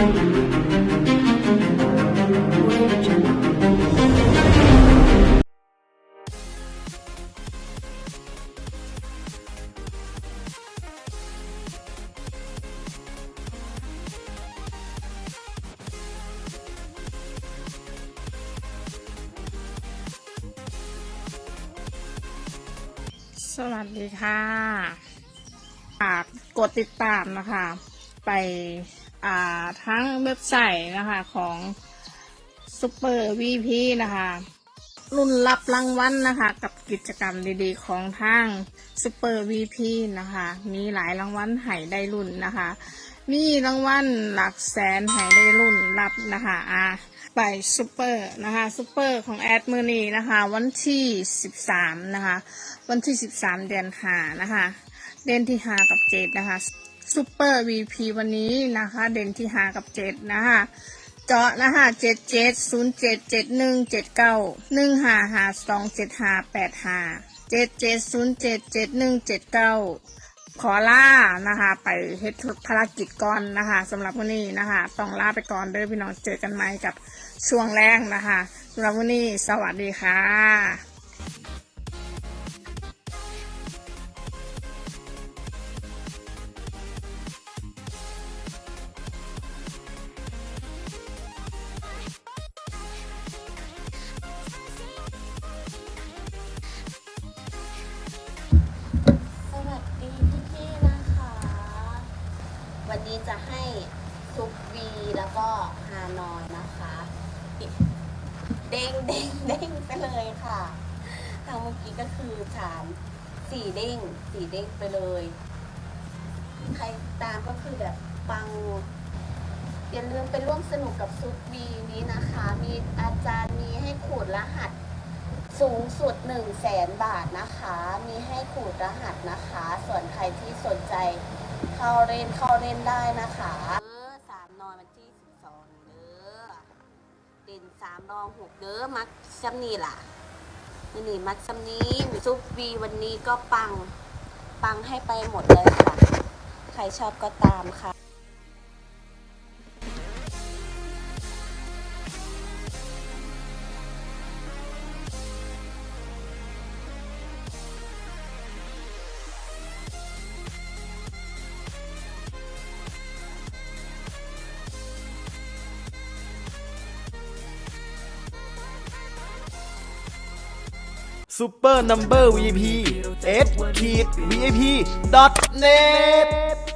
สวัสดีค่ะ ฝากกดติดตามนะคะ ไปทั้งเว็บไซต์นะคะของซูเปอร์วีพีนะคะรุ่นรับรางวัลนะคะ กับกิจกรรมดีๆ ของทางซูเปอร์วีพีนะคะ มีหลายรางวัลให้ได้รุ่นนะคะ มีรางวัลหลักแสนให้ได้รุ่นรับนะคะอ่าไปซูเปอร์นะคะซูเปอร์ของแอดมือนีนะคะ วันที่ 13 นะคะ วันที่ 13 เดือนหานะคะ เดือนที่5กับ7นะคะ ซูเปอร์วีพีวันนี้นะคะ เดือนที่5กับ7นะคะเจาะนะคะเจ็ดเจ็ดศูนย์เจ็ดเจ็ดหนึ่งเจ็ดเก้าหนึ่งห้าห้าสองเจ็ดห้าแปดห้าเจ็ดเจ็ดศูนย์เจ็ดเจ็ดหนึ่งเจ็ดเก้าขอล่านะคะ ไปเฮ็ดภารกิจก่อนนะคะสำหรับวันนี้นะคะ ต้องลาไปก่อนเด้อพี่น้องเจอกันใหม่กับช่วงแรกนะคะสำหรับวันนี้ สวัสดีค่ะ วันนี้จะให้ซุปวีแล้วก็ฮานอยนะคะ เด้งเด้งเด้งไปเลยค่ะทางเมื่อกี้ก็คือฐานสี่เด้งสี่เด้งไปเลย ใครตามก็คือแบบปังอย่าลืมไปร่วมสนุกกับซุปวีนี้นะคะ มีอาจารย์มีให้ขูดรหัส สูงสุด1 0 0 0 0แสนบาทนะคะ มีให้ขูดรหัสนะคะ ส่วนใครที่สนใจ เข้าเล่นเข้าเล่นได้นะคะเออสามนอนมันที่สิบสองเด้อเด่นสามรองหกเด้อมักซัมนี่ล่ะนี่นี่มักซัมนี้ซุปวีวันนี้ก็ปัง ปังให้ไปหมดเลยค่ะ ใครชอบก็ตามค่ะ ซูเปอร์นัมเบอร์ VIP S ขีด VIP dot net